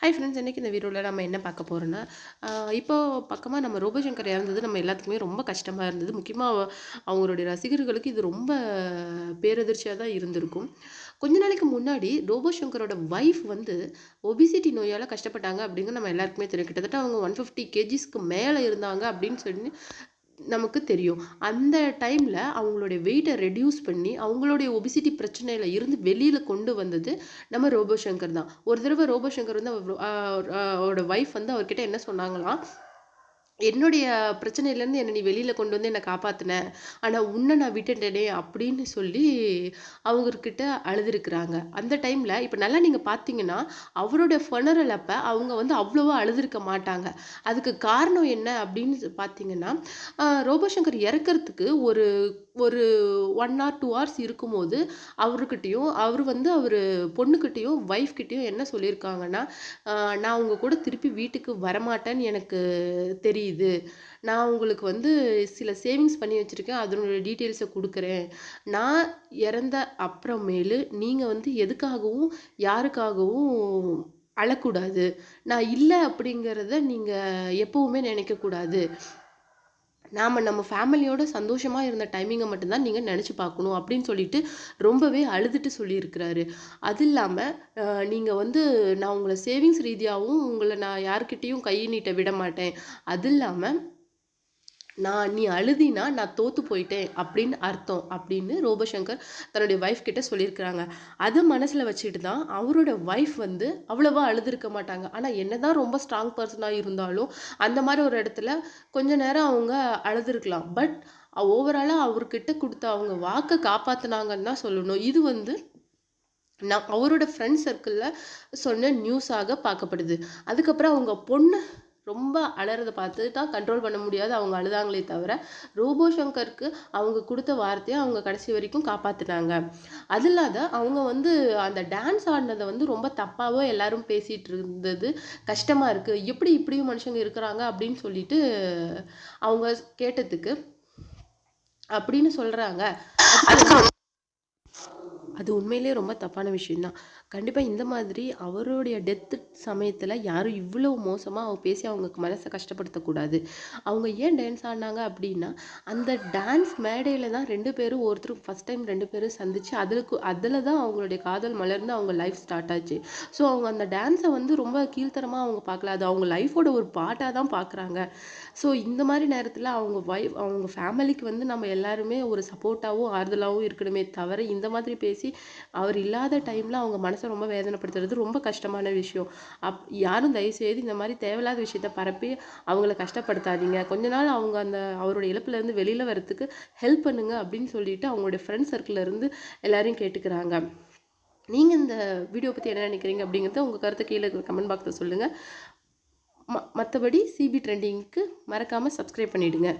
Hi friends இன்றைக்கி இந்த வீடியோவில் நம்ம என்ன பார்க்க போகிறோன்னா இப்போ பக்கமாக நம்ம ரோபோசங்கர் இறந்தது நம்ம எல்லாத்துக்குமே ரொம்ப கஷ்டமாக இருந்தது. முக்கியமாக அவங்களுடைய ரசிகர்களுக்கு இது ரொம்ப பேரதிர்ச்சியாக தான் இருந்திருக்கும். கொஞ்ச நாளைக்கு முன்னாடி ரோபோசங்கரோட ஒய்ஃப் வந்து ஒபிசிட்டி நோயால் கஷ்டப்பட்டாங்க அப்படிங்கிற நம்ம எல்லாருக்குமே தெரியும். கிட்டத்தட்ட அவங்க ஒன் ஃபிஃப்டி கேஜிஸ்க்கு மேலே இருந்தாங்க அப்படின்னு சொல்லி நமக்கு தெரியும். அந்த டைமில் அவங்களுடைய வெயிட்டை ரெடியூஸ் பண்ணி அவங்களுடைய ஒபிசிட்டி பிரச்சனையில் இருந்து வெளியில் கொண்டு வந்தது நம்ம ரோபோ சங்கர் தான். ஒரு தடவை ரோபோ சங்கர் வந்து அவர் அவரோட ஒய்ஃப் வந்து அவர்கிட்ட என்ன சொன்னாங்களாம் என்னுடைய பிரச்சனையிலேருந்து என்னை நீ வெளியில் கொண்டு வந்து என்னை காப்பாற்றின ஆனால் உன்னை நான் விட்டுட்டேனே அப்படின்னு சொல்லி அவங்கக்கிட்ட அழுதுருக்குறாங்க. அந்த டைமில் இப்போ நல்லா நீங்கள் பார்த்தீங்கன்னா அவரோட ஃபனரல் அப்போ அவங்க வந்து அவ்வளோவா அழுதுருக்க மாட்டாங்க. அதுக்கு காரணம் என்ன அப்படின்னு பார்த்தீங்கன்னா ரோபோசங்கர் இறக்கிறதுக்கு ஒரு ஒரு ஒன் ஆர் டூ ஹவர்ஸ் இருக்கும்போது அவர்கிட்டையும் அவர் வந்து அவர் பொண்ணுக்கிட்டேயும் ஒய்ஃப்கிட்டேயும் என்ன சொல்லியிருக்காங்கன்னா நான் உங்கள் கூட திருப்பி வீட்டுக்கு வரமாட்டேன்னு எனக்கு தெரியுது. இது. நான் உங்களுக்கு வந்து சில சேவிங்ஸ் பண்ணி வச்சுருக்கேன். அதனோட டீட்டெயில்ஸை கொடுக்குறேன். நான் இறந்த அப்புறமேலு நீங்கள் வந்து எதுக்காகவும் யாருக்காகவும் அழக்கூடாது. நான் இல்லை அப்படிங்கிறத நீங்கள் எப்போவுமே நினைக்கக்கூடாது. நாம் நம்ம ஃபேமிலியோட சந்தோஷமாக இருந்த டைமிங்கை மட்டும்தான் நீங்கள் நினச்சி பார்க்கணும் அப்படின்னு சொல்லிட்டு ரொம்பவே அழுதுட்டு சொல்லியிருக்கிறாரு. அது இல்லாமல் நீங்கள் வந்து நான் உங்களை சேவிங்ஸ் ரீதியாகவும் உங்களை நான் யார்கிட்டேயும் கை நீட்ட விட மாட்டேன். அது இல்லாமல் நான் நீ அழுதினா நான் தோத்து போயிட்டேன் அப்படின்னு அர்த்தம் அப்படின்னு ரோபசங்கர் தன்னுடைய ஒய்ஃப் கிட்ட சொல்லியிருக்கிறாங்க. அதை மனசில் வச்சுட்டு தான் அவரோட ஒய்ஃப் வந்து அவ்வளோவா அழுதுருக்க மாட்டாங்க. ஆனால் என்னதான் ரொம்ப ஸ்ட்ராங் பர்சனாக இருந்தாலும் அந்த மாதிரி ஒரு இடத்துல கொஞ்ச நேரம் அவங்க அழுதுருக்கலாம். பட் ஓவராலாக அவர்கிட்ட கொடுத்த அவங்க வாக்கை காப்பாற்றினாங்கன்னு தான் சொல்லணும். இது வந்து நான் அவரோட ஃப்ரெண்ட் சர்க்கிளில் சொன்ன நியூஸாக பார்க்கப்படுது. அதுக்கப்புறம் அவங்க பொண்ணு ரொம்ப அலறதை பார்த்து தான் கண்ட்ரோல் பண்ண முடியாது. அவங்க அழுதாங்களே தவிர ரோபோ சங்கருக்கு அவங்க கொடுத்த வார்த்தையை அவங்க கடைசி வரைக்கும் காப்பாற்றினாங்க அது இல்லாத அவங்க வந்து அந்த டான்ஸ் ஆடினதை வந்து ரொம்ப தப்பாகவோ எல்லாரும் பேசிகிட்டு இருந்தது. கஷ்டமாக இருக்குது எப்படி இப்படியும் மனுஷங்க இருக்கிறாங்க அப்படின்னு சொல்லிட்டு அவங்க கேட்டதுக்கு அப்படின்னு சொல்கிறாங்க அது உண்மையிலேயே ரொம்ப தப்பான விஷயந்தான் கண்டிப்பாக இந்த மாதிரி அவருடைய டெத்து சமயத்தில் யாரும் இவ்வளோ மோசமாக அவங்க பேசி அவங்களுக்கு மனசை கஷ்டப்படுத்தக்கூடாது. அவங்க ஏன் டான்ஸ் ஆடினாங்க அப்படின்னா அந்த டான்ஸ் மேடையில் தான் ரெண்டு பேரும் ஒருத்தர் ஃபஸ்ட் டைம் ரெண்டு பேரும் சந்திச்சு அதுக்கு அதில் தான் அவங்களுடைய காதல் மலர்ந்து அவங்க லைஃப் ஸ்டார்ட் ஆச்சு. ஸோ அவங்க அந்த டான்ஸை வந்து ரொம்ப கீழ்த்தரமாக அவங்க பார்க்கல. அது அவங்க லைஃபோட ஒரு பாட்டாக தான் பார்க்குறாங்க. ஸோ இந்த மாதிரி நேரத்தில் அவங்க வைஃப் அவங்க ஃபேமிலிக்கு வந்து நம்ம எல்லாருமே ஒரு சப்போர்ட்டாகவும் ஆறுதலாகவும் இருக்கணுமே தவிர இந்த மாதிரி பேசி அவர் இல்லாத டைமில் அவங்க மனசை ரொம்ப வேதனைப்படுத்துறது ரொம்ப கஷ்டமான விஷயம். அப் யாரும் தயவுசெய்து இந்த மாதிரி தேவையில்லாத விஷயத்த பரப்பி அவங்கள கஷ்டப்படுத்தாதீங்க. கொஞ்ச நாள் அவங்க அந்த அவரோட இழப்புலேருந்து வெளியில் வரத்துக்கு ஹெல்ப் பண்ணுங்க அப்படின்னு சொல்லிட்டு அவங்களோட ஃப்ரெண்ட் சர்க்கிள்லேருந்து எல்லாரையும் கேட்டுக்கிறாங்க. நீங்கள் இந்த வீடியோ பற்றி என்ன நினைக்கிறீங்க அப்படிங்கிறத உங்கள் கருத்தை கீழே கமெண்ட் பாக்ஸில் சொல்லுங்கள் ம மற்றபடி சிபி ட்ரெண்டிங்க்கு மறக்காமல் சப்ஸ்கிரைப் பண்ணிவிடுங்க